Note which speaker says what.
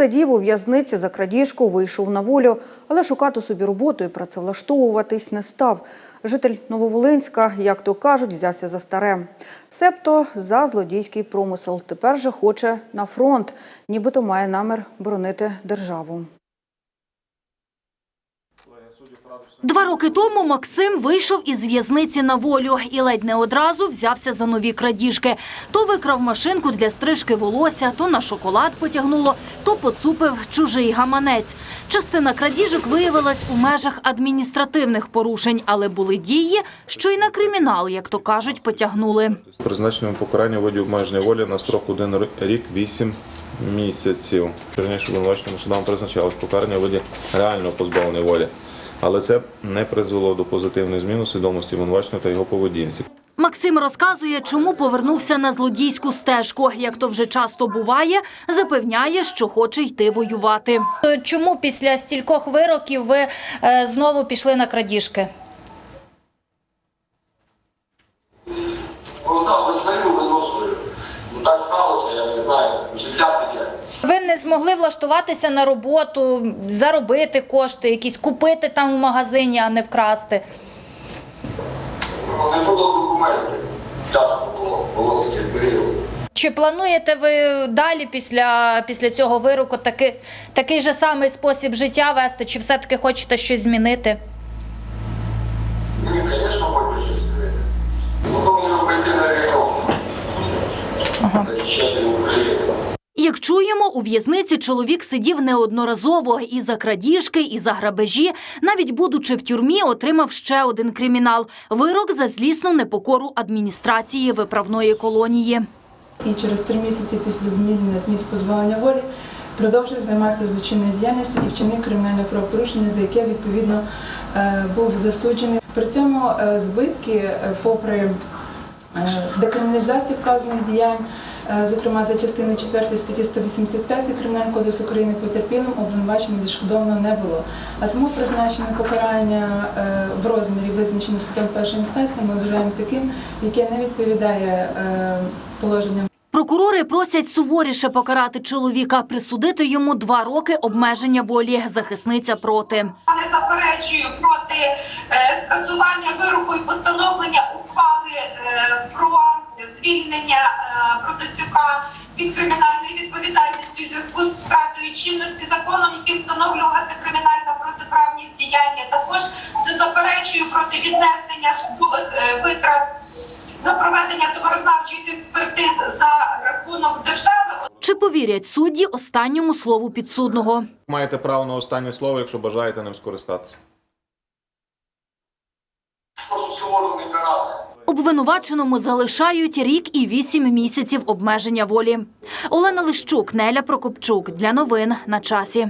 Speaker 1: Сидів у в'язниці за крадіжку, вийшов на волю, але шукати собі роботу і працевлаштовуватись не став. Житель Нововолинська, як то кажуть, взявся за старе. Себто за злодійський промисел. Тепер же хоче на фронт, нібито має намір боронити державу.
Speaker 2: Два роки тому Максим вийшов із в'язниці на волю і ледь не одразу взявся за нові крадіжки. То викрав машинку для стрижки волосся, то на шоколад потягнуло, то поцупив чужий гаманець. Частина крадіжок виявилась у межах адміністративних порушень, але були дії, що й на кримінал, як то кажуть, потягнули.
Speaker 3: Призначеному покарання у виді обмеженої волі на строк 1 рік 8 місяців. Раніше обвинуваченому судам призначалось покарання у виді реального позбавлення волі. Але це не призвело до позитивної зміни у свідомості обвинуваченого та його поведінці.
Speaker 2: Максим розказує, чому повернувся на злодійську стежку. Як то вже часто буває, запевняє, що хоче йти воювати.
Speaker 4: Чому після стількох вироків ви е, знову пішли на крадіжки?
Speaker 5: Ну так, визнаю вину. Ну так сталося, я не знаю. Життя таке.
Speaker 4: Ви не змогли влаштуватися на роботу, заробити кошти, якісь купити там в магазині, а не вкрасти.
Speaker 5: Не було документи. Тяжко було, великий період.
Speaker 4: Чи плануєте ви далі після, після цього вироку таки, такий же самий спосіб життя вести, чи все-таки хочете щось змінити?
Speaker 5: Ні, звісно, хочу щось змінити. Ну, то мені на рік. Україну.
Speaker 2: Чуємо, у в'язниці чоловік сидів неодноразово і за крадіжки, і за грабежі. Навіть будучи в тюрмі, отримав ще один кримінал – вирок за злісну непокору адміністрації виправної колонії.
Speaker 6: і через три місяці після звільнення з місць позбавлення волі продовжив займатися злочинною діяльністю і вчинив кримінальне правопорушення, за яке відповідно е, був засуджений. При цьому е, збитки, е, попри е, декриміналізацію вказаних діянь, е, зокрема за частиною 4 статті 185 Кримінального кодексу України потерпілим обвинуваченим відшкодовано не було. А тому призначене покарання е, в розмірі, визначено судом першої інстанції, ми вважаємо таким, яке не відповідає положенням
Speaker 2: Прокурори просять суворіше покарати чоловіка, присудити йому два роки обмеження волі. Захисниця проти.
Speaker 7: не заперечую проти скасування вироку і постановлення про звільнення е, Протасюка від кримінальної відповідальності у зв'язку з втратою чинності законом, яким встановлювалася кримінальна протиправність діяння. Також не заперечую проти віднесення судових е, витрат на проведення товарознавчих експертиз за рахунок держави.
Speaker 2: Чи повірять судді останньому слову підсудного?
Speaker 3: Маєте право на останнє слово, якщо бажаєте ним скористатися.
Speaker 5: Прошу суворо не карати.
Speaker 2: Обвинуваченому залишають рік і вісім місяців обмеження волі. Олена Лищук, Неля Прокопчук. Для новин на часі.